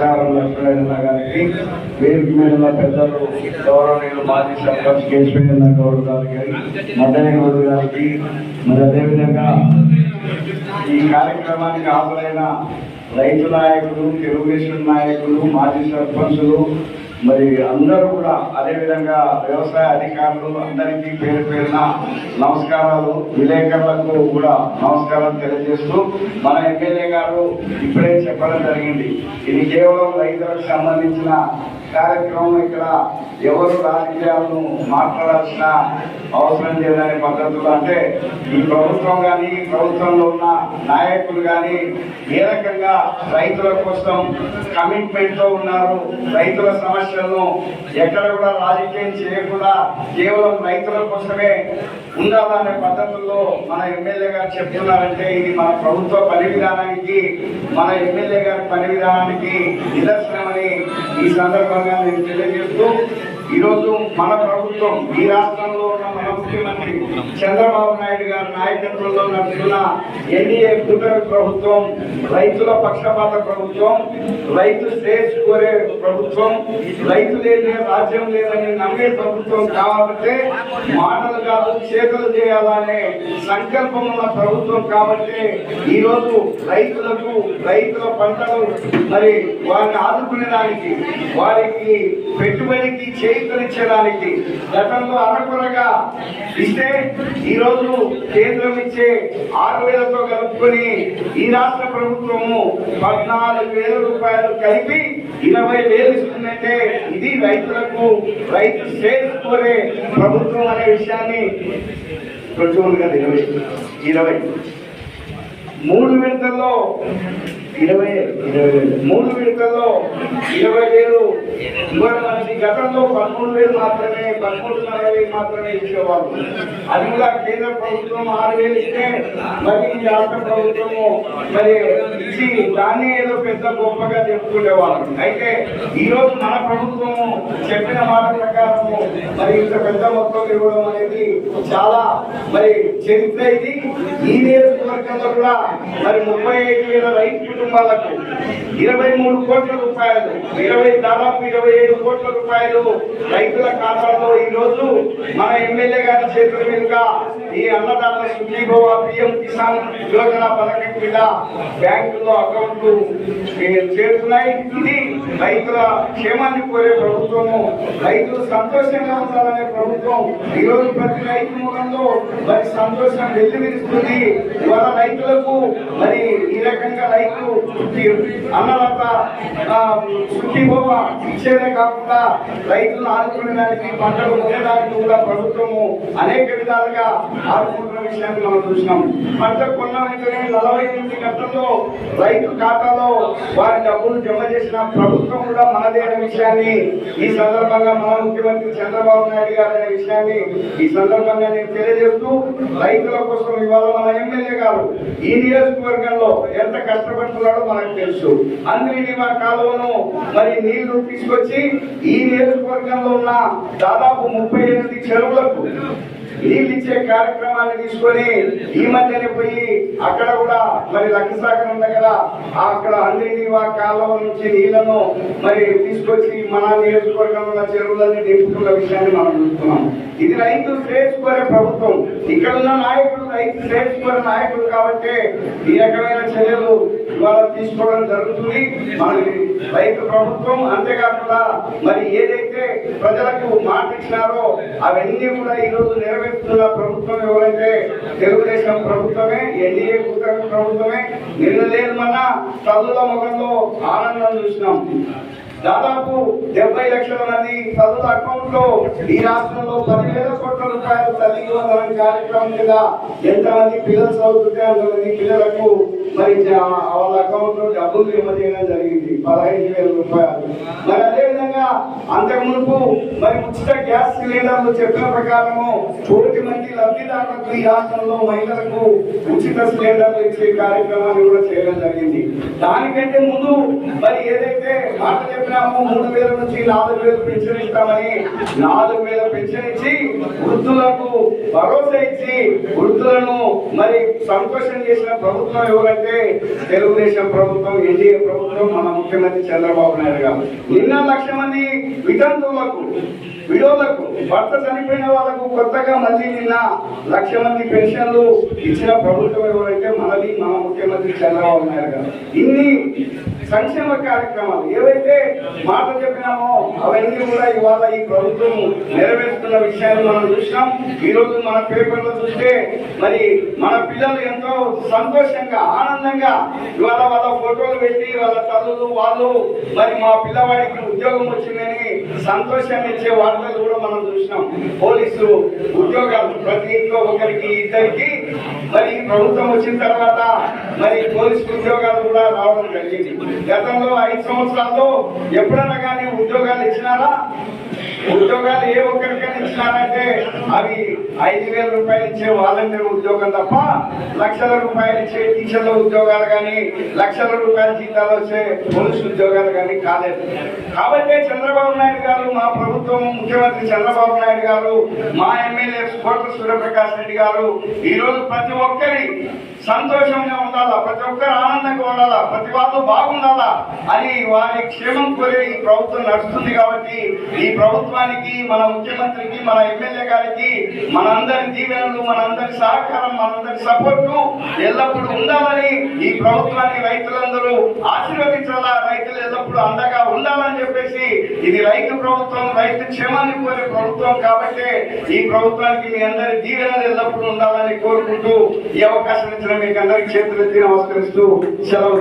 నమస్కారం లక్ష్మీనారాయణ వేదిక మీద పెద్దలు గౌరవనీయులు మాజీ సర్పంచ్ కేశవీరన్న గౌడ్ గారికి గౌడ్ గారికి మరి అదేవిధంగా ఈ కార్యక్రమానికి హాజరైన రైతు నాయకులు తెలుగుదేశం నాయకులు మాజీ సర్పంచులు మరి అందరూ కూడా అదేవిధంగా వ్యవసాయ అధికారులు అందరికీ పేరు పేరున నమస్కారాలు. విలేకరులకు కూడా నమస్కారం తెలియజేస్తూ మన ఎమ్మెల్యే గారు ఇప్పుడే చెప్పడం జరిగింది. ఇది కేవలం రైతులకు సంబంధించిన కార్యక్రమం ఇక్కడ ఎవరు రాజకీయాలను మాట్లాడాల్సిన అవసరం లేదనే పద్ధతులు అంటే ఈ ప్రభుత్వం కానీ ఈ ప్రభుత్వంలో ఉన్న నాయకులు కానీ ఏ రకంగా రైతుల కోసం కమిట్మెంట్తో ఉన్నారు రైతుల సమస్యలను ఎక్కడ కూడా రాజకీయం చేయకుండా కేవలం రైతుల కోసమే ఉండాలనే పద్ధతుల్లో మన ఎమ్మెల్యే గారు చెప్తున్నారంటే ఇది మన ప్రభుత్వ పని విధానానికి మన ఎమ్మెల్యే గారి పని విధానానికి నిదర్శనమని ఈ సందర్భంగా నేను తెలియజేస్తూ ఈరోజు మన ప్రభుత్వం ఈ రాష్ట్రంలో ఉన్న మన ముఖ్యమంత్రి చంద్రబాబు నాయుడు గారి నాయకత్వంలో నడుస్తున్న ఎన్డీఏ కూటమి ప్రభుత్వం రైతుల పక్షపాత ప్రభుత్వం రైతు శ్రేయస్ కోరే ప్రభుత్వం రైతు లేని రాజ్యం లేదని నమ్మే ప్రభుత్వం కావాలంటే మాట చేతులు చేయాలనే సంకల్పం ఉన్న ప్రభుత్వం కాబట్టి ఈ రోజు రైతులకు రైతుల పంటలు మరి వారిని ఆదుకునేదానికి వారికి పెట్టుబడికి చేయూతనిచ్చేదానికి గతంలో అరకొరగా ఇస్తే ఈ రోజు కేంద్రం ఇచ్చే ఆరు వేలతో కలుపుకొని ఈ రాష్ట్ర ప్రభుత్వము పద్నాలుగు వేల రూపాయలు కలిపి ఇరవై వేలు ఇస్తుందంటే ఇది రైతులకు రైతు సేఫ్ కోరే ప్రభుత్వం అనే విషయాన్ని కొంచెం కదా ఇరవై. ఇరవై మూడు విడతల్లో ఇరవై ఇరవై మూడు విడతల్లో ఇరవై వేలు ఇవ్వడం గతంలో పదమూడు వేలు మాత్రమే పదమూడున్నర వేలు మాత్రమే ఇచ్చేవాళ్ళు. అది కూడా కేంద్ర ప్రభుత్వం ఆరు వేలు ఇస్తే మరి రాష్ట్ర ప్రభుత్వము మరి ఇచ్చి దాన్ని ఏదో పెద్ద గొప్పగా చెప్పుకునేవాళ్ళు. అయితే ఈ రోజు మన ప్రభుత్వము చెప్పిన మాట ప్రకారము మరి ఇంత పెద్ద మొత్తం ఇవ్వడం అనేది చాలా మరి చరిత్ర ఇది. ఈ నియోజకవర్గంలో కూడా మరి ముప్పై ఐదు వేల రైతు కుటుంబాలకు ఇరవై మూడు కోట్ల రూపాయలు ఇరవై దాదాపు ఇరవై ఏడు కోట్ల రూపాయలు రైతుల ఖాతాలో ఈ రోజు మన ఎమ్మెల్యే గారి చేతుల మీదుగా ఈ అన్నదాత సుఖీభవ పిఎం కిసాన్ యోజన పథకం కింద బ్యాంకులో అకౌంట్లు చేరుతున్నాయి. ఇది రైతుల క్షేమాన్ని కోరే ప్రభుత్వము. రైతులు సంతోషంగా ఉండాలనే ప్రభుత్వం ఈరోజు ప్రతి రైతు మూలంలో మరి సంతోషం వెల్లువిరుస్తుంది. మన రైతులకు మరి ఈ ఈ రకంగా రైతు అన్నలత ఆ, సుఖీభవ ఇచ్చేదే కాకుండా రైతులను ఆదుకునేదానికి పంటలు ఉండేదానికి కూడా ప్రభుత్వము అనేక విధాలుగా ఆదుకుంటున్న విషయాన్ని మనం చూసినాం. పంట కొన్న వెంటనే నలభై ఎనిమిది గంటల్లో రైతు ఖాతాలో వారి డబ్బులు జమ చేసిన ప్రభుత్వం కూడా మనదే అనే విషయాన్ని ఈ సందర్భంగా మన ముఖ్యమంత్రి చంద్రబాబు నాయుడు గారు అనే విషయాన్ని ఈ సందర్భంగా నేను తెలియజేస్తూ రైతుల కోసం ఇవాళ మన ఎమ్మెల్యే గారు ఈ నియోజకవర్గంలో ఎంత కష్టపడుతున్నాడో మనకు తెలుసు. అందుకని మా కాలువను మరి నీళ్ళు తీసుకొచ్చి ఈ నియోజకవర్గంలో ఉన్న దాదాపు ముప్పై ఎనిమిది చెరువులకు నీళ్ళు ఇచ్చే కార్యక్రమాన్ని తీసుకొని ఈ మధ్యనే పోయి అక్కడ కూడా మరి లక్షసాగర్ ఉంది కదా అక్కడ అందరినీ ఆ కాలువ నుంచి నీళ్ళను మరి తీసుకొచ్చి మన నియోజకవర్గంలో చెరువులన్నీ నింపుతున్న విషయాన్ని మనం చూస్తున్నాం. ఇది రైతు శ్రేష్ఠకోరే ప్రభుత్వం. ఇక్కడ ఉన్న నాయకుడు రైతు శ్రేష్ఠకోరే నాయకుడు కాబట్టి ఈ రకమైన చర్యలు ఇవాళ తీసుకోవడం జరుగుతుంది. మన రైతు ప్రభుత్వం అంతేకాకుండా మరి ఏదైతే ప్రజలకు మాట ఇచ్చినారో అవన్నీ కూడా ఈ రోజు నెరవేరుస్తున్న ప్రభుత్వం ఎవరైతే తెలుగుదేశం ప్రభుత్వమే ఎన్డీఏ కూటమి ప్రభుత్వమే నిన్న లేదు మన తల్లుల ముఖంలో ఆనందం చూసినాం. దాదాపు డెబ్బై లక్షల మంది తల్లుల అకౌంట్లో ఈ రాష్ట్రంలో పదివేల కోట్ల రూపాయలు తల్లి వందనం కార్యక్రమం కింద ఎంతమంది పిల్లలు చదువుతుంటే అంతమంది పిల్లలకు మరి వాళ్ళ అకౌంట్లో డబ్బులు జమ జరిగింది. పదహైదు వేల రూపాయలు. మరి అదేవిధంగా అంతకు మునుపు మరి ఉచిత గ్యాస్ సిలిండర్లు చెప్పిన ప్రకారము కోటి మంది లబ్ధిదారులకు ఈ రాష్ట్రంలో మహిళలకు ఉచిత సిలిండర్లు ఇచ్చే కార్యక్రమాన్ని కూడా చేయడం జరిగింది. దానికంటే ముందు మరి ఏదైతే మాట చెప్పినామో మూడు వేల నుంచి నాలుగు వేలు పెన్షన్ ఇస్తామని నాలుగు వేల పెన్షన్ ఇచ్చి వృద్ధులకు భరోసా ఇచ్చి వృద్ధులను మరి సంతోషం చేసిన ప్రభుత్వం ఎవరంటే తెలుగుదేశం ప్రభుత్వం ఎన్డీఏ ప్రభుత్వం మన ముఖ్యమంత్రి చంద్రబాబు నాయుడు గారు. నిన్న లక్ష మంది వితంతువులకు విడోలకు భర్త చనిపోయిన వాళ్ళకు కొత్తగా మళ్ళీ నిన్న లక్ష మంది పెన్షన్లు ఇచ్చిన ప్రభుత్వం ఎవరంటే మనది మన ముఖ్యమంత్రి చంద్రబాబు నాయుడు గారు. ఇన్ని సంక్షేమ కార్యక్రమాలు ఏవైతే మాట చెప్పినామో అవన్నీ కూడా ఇవాళ ఈ ప్రభుత్వం నెరవేరుస్తున్న విషయాన్ని మనం చూసినాం. ఈ రోజు మన పేపర్లో చూస్తే మరి మన పిల్లలు ఎంతో సంతోషంగా ఆనందంగా ఇవాళ వాళ్ళ ఫోటోలు పెట్టి వాళ్ళ తల్లులు వాళ్ళు మరి మా పిల్లవాడికి ఉద్యోగం వచ్చిందని సంతోషాన్ని ఇచ్చే వార్తలు కూడా మనం చూసినాం. పోలీసులు ఉద్యోగాలు ప్రతి ఇంట్లో ఒకరికి ఇద్దరికి మరి ప్రభుత్వం వచ్చిన తర్వాత మరి పోలీసు ఉద్యోగాలు కూడా రావడం జరిగింది. గతంలో ఐదు సంవత్సరాల్లో ఎప్పుడైనా కానీ ఉద్యోగాలు ఇచ్చినారా? ఉద్యోగాలు ఏ ఒక్కరికైనా ఇచ్చినారంటే అవి ఐదు వేల రూపాయలు ఇచ్చే వాలంటీర్ ఉద్యోగం తప్ప లక్షల రూపాయలు ఇచ్చే టీచర్ల ఉద్యోగాలు కానీ లక్షల రూపాయల జీతాలు వచ్చే పోలీసు ఉద్యోగాలు కానీ కాలేదు. కాబట్టి చంద్రబాబు నాయుడు గారు మా ప్రభుత్వం ముఖ్యమంత్రి చంద్రబాబు నాయుడు గారు మా ఎమ్మెల్యే కోట సూర్యప్రకాష్ రెడ్డి గారు ఈరోజు ప్రతి ఒక్కరి సంతోషంగా ఉండాలా? ప్రతి ఒక్కరు ఆనందంగా ఉండాలా? ప్రతి వాళ్ళు బాగుండాలా? అని వారి క్షేమం కోరే ఈ ప్రభుత్వం నడుస్తుంది కాబట్టి ఈ ప్రభుత్వానికి మన ముఖ్యమంత్రికి మన ఎమ్మెల్యే గారికి మనందరి దీవెనలు మనందరి సహకారం మనందరి సపోర్టు ఎల్లప్పుడూ ఉండాలని ఈ ప్రభుత్వాన్ని రైతులందరూ ఆశీర్వదించాలా? రైతులు ఎల్లప్పుడూ అండగా ఉండాలని చెప్పేసి ఇది రైతు ప్రభుత్వం రైతు క్షేమాన్ని కోరే ప్రభుత్వం కాబట్టి ఈ ప్రభుత్వానికి మీ అందరి దీవెనలు ఎల్లప్పుడూ ఉండాలని కోరుకుంటూ ఈ అవకాశం ఇచ్చిన మీకు అందరికి చేతులెత్తి నమస్కరిస్తూ సెలవు